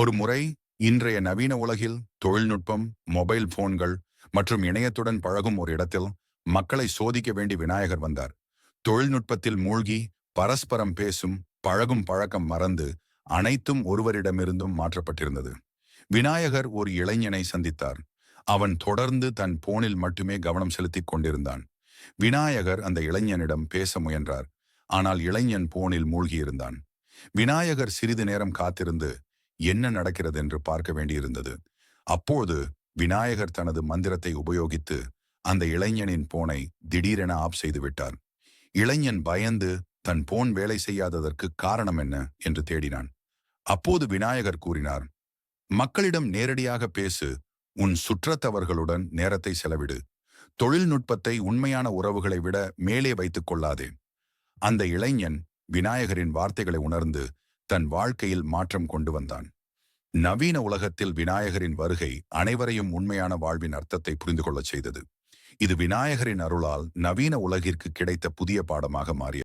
ஒரு முறை இன்றைய நவீன உலகில் தொழில்நுட்பம் மொபைல் போன்கள் மற்றும் இணையத்துடன் பழகும் ஒரு இடத்தில் மக்களை சோதிக்க வேண்டி விநாயகர் வந்தார். தொழில்நுட்பத்தில் மூழ்கி பரஸ்பரம் பேசும் பழகும் பழக்கம் மறந்து அனைத்தும் ஒருவரிடமிருந்தும் மாற்றப்பட்டிருந்தது. விநாயகர் ஒரு இளைஞனை சந்தித்தார். அவன் தொடர்ந்து தன் போனில் மட்டுமே கவனம் செலுத்திக் கொண்டிருந்தான். விநாயகர் அந்த இளைஞனிடம் பேச முயன்றார். ஆனால் இளைஞன் போனில் மூழ்கியிருந்தான். விநாயகர் சிறிது நேரம் காத்திருந்து என்ன நடக்கிறது என்று பார்க்க வேண்டியிருந்தது. அப்போது விநாயகர் தனது மந்திரத்தை உபயோகித்து அந்த இளைஞனின் போனை திடீரென ஆப் செய்து விட்டார். இளைஞன் பயந்து தன் போன் வேலை செய்யாததற்கு காரணம் என்ன என்று தேடினான். அப்போது விநாயகர் கூறினார் மக்களிடம் நேரடியாக பேசு உன் சுற்றத்தவர்களுடன் நேரத்தை செலவிடு. தொழில்நுட்பத்தை உண்மையான உறவுகளை விட மேலே வைத்துக் கொள்ளாதே. அந்த இளைஞன் விநாயகரின் வார்த்தைகளை உணர்ந்து தன் வாழ்க்கையில் மாற்றம் கொண்டு வந்தான். நவீன உலகத்தில் விநாயகரின் வருகை அனைவரையும் உண்மையான வாழ்வின் அர்த்தத்தை புரிந்து கொள்ளச் செய்தது. இது விநாயகரின் அருளால் நவீன உலகிற்கு கிடைத்த புதிய பாடமாக மாறியது.